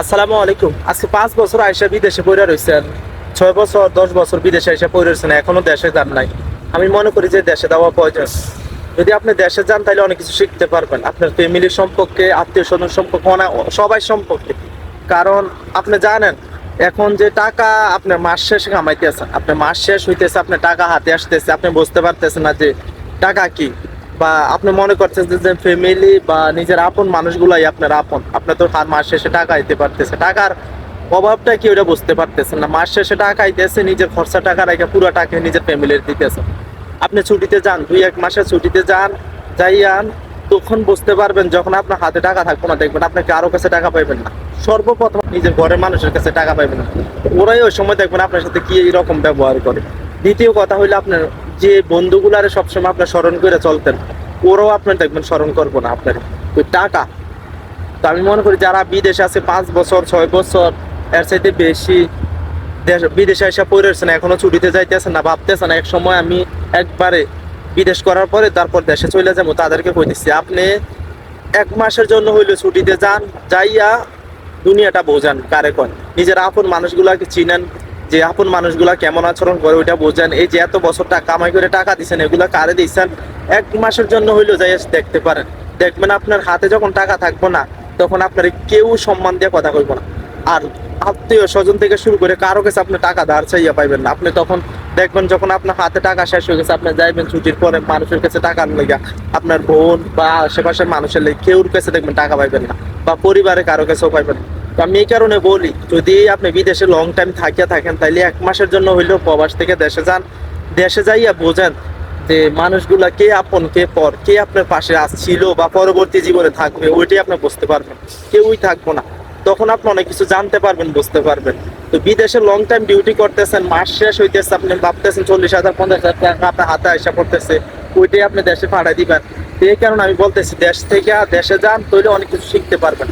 আসসালামু আলাইকুম। আজকে পাঁচ বছর আইসা বিদেশে পড়ে রয়েছেন। ছয় বছর, দশ বছর বিদেশে এসে পড়ে রয়েছেন, এখনও দেশে যান নাই। আমি মনে করি যে দেশে দেওয়া প্রয়োজন। যদি আপনি দেশে যান, তাহলে অনেক কিছু শিখতে পারবেন। আপনার ফ্যামিলি সম্পর্কে, আত্মীয় স্বজন সম্পর্কে সবাই সম্পর্কে। কারণ আপনি জানেন, এখন যে টাকা আপনার মাস শেষে কামাইতেছেন আপনার মাস শেষ হইতেছে, আপনার টাকা হাতে আসতেছে, আপনি বুঝতে পারতেছেন না যে টাকা কি। বা আপনি মনে করছেন যে ফ্যামিলি বা নিজের আপন মানুষগুলাই আপনার আপন আপনার তো হার মাস শেষে টাকা দিতে পারতেছে টাকার অভাবটা কি ওটা বুঝতে পারতেছেন না। মাস শেষে টাকা আইতেছে, নিজের খরচা টাকা রেখে পুরো টাকা নিজের ফ্যামিলির দিতেছে আপনি ছুটিতে যান, দুই এক মাসের ছুটিতে যান যাইয়ান তখন বুঝতে পারবেন যখন আপনার হাতে টাকা থাকবে না, দেখবেন আপনি কারও কাছে টাকা পাইবেন না। সর্বপ্রথম নিজের ঘরের মানুষের কাছে টাকা পাইবেন না। ওরাই ওই সময় দেখবেন আপনার সাথে কি রকম ব্যবহার করে। দ্বিতীয় কথা হইল আপনার যে বন্ধুগুলারে সবসময় আপনার স্মরণ করে চলতেন ওরাও আপনার দেখবেন স্মরণ করব না আপনার। ওই টাকা। তো আমি মনে করি যারা বিদেশে আছে, পাঁচ বছর, ছয় বছর, এর চাইতে বেশি দেশ বিদেশে এসে পড়েছেন এখনও ছুটিতে যাইতেছে না, ভাবতেছে না, এক সময় আমি একবারে বিদেশ করার পরে তারপর দেশে চলে যাব, তাদেরকে কইতেছি আপনি এক মাসের জন্য হইলে ছুটিতে যান, যাইয়া দুনিয়াটা বোঝান কারে কন নিজের আপন মানুষগুলাকে চিনেন, যে আপন মানুষগুলা কেমন আচরণ করে ওইটা বোঝেন। এই যে এত বছর টাকা কামাই করে টাকা দিচ্ছেন এগুলা কারে দিচ্ছেন এক মাসের জন্য হইলেও যাই দেখতে পারেন। দেখবেন আপনার হাতে যখন টাকা থাকব না, তখন আপনার কেউ সম্মান দিয়ে কথা কইব না। আর আত্মীয় স্বজন থেকে শুরু করে কারও কাছে আপনি টাকা ধার চাইয়া পাইবেন না। আপনি তখন দেখবেন যখন আপনার হাতে টাকা শেষ হয়ে গেছে, আপনি যাইবেন ছুটির পরে মানুষের কাছে টাকা লেগে আপনার বোন বা আশেপাশের মানুষের লেগে কেউর কাছে দেখবেন টাকা পাইবেন না বা পরিবারে কারও কাছেও পাইবেন না। আমি এই কারণে বলি, যদি আপনি বিদেশে লং টাইম থাকিয়া থাকেন, তাইলে এক মাসের জন্য হইলেও প্রবাস থেকে দেশে যান। দেশে যাইয়া বোঝেন যে মানুষগুলা কে আপন, কে পর, কে আপনার পাশে আসছিল বা পরবর্তী জীবনে থাকবে, ওইটাই আপনি বুঝতে পারবেন। কেউই থাকব না। তখন আপনি অনেক কিছু জানতে পারবেন, বুঝতে পারবেন। তো বিদেশে লং টাইম ডিউটি করতেছেন, মাস শেষ হইতেছে, আপনি ভাবতেছেন চল্লিশ হাজার, পঞ্চাশ হাজার টাকা আপনার হাতে আসা পড়তেছে, ওইটাই আপনি দেশে পাঠাই দিবেন। এই কারণে আমি বলতেছি, দেশ থেকে দেশে যান তৈরি অনেক কিছু শিখতে পারবেন।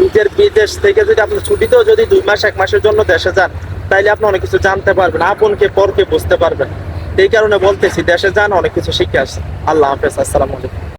নিজের বিদেশ থেকে যদি আপনি ছুটিতেও যদি দুই মাস, এক মাসের জন্য দেশে যান, তাইলে আপনি অনেক কিছু জানতে পারবেন, আপনকে, পরকে বুঝতে পারবেন। এই কারণে বলতেছি দেশে যান অনেক কিছু শিখে আসছে আল্লাহ হাফেজ আসসালামু